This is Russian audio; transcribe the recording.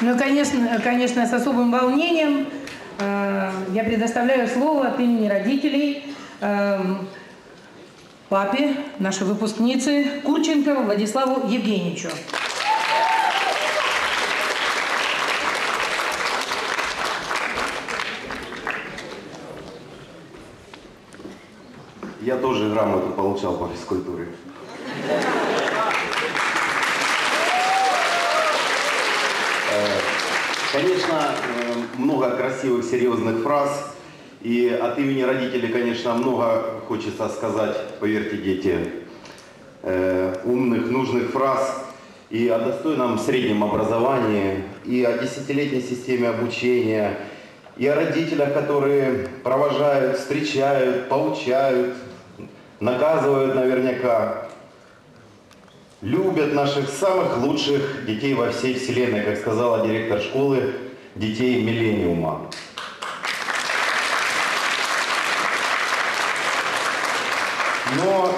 Ну конечно, конечно, с особым волнением э, я предоставляю слово от имени родителей э, папе нашей выпускницы Курченко Владиславу Евгеньевичу. Я тоже грамоту получал по физкультуре. Конечно, э, много красивых, серьезных фраз. И от имени родителей, конечно, много хочется сказать, поверьте, дети, э, умных, нужных фраз и о достойном среднем образовании, и о десятилетней системе обучения, и о родителях, которые провожают, встречают, поучают, наказывают наверняка, любят наших самых лучших детей во всей вселенной, как сказала директор школы, детей миллениума. Но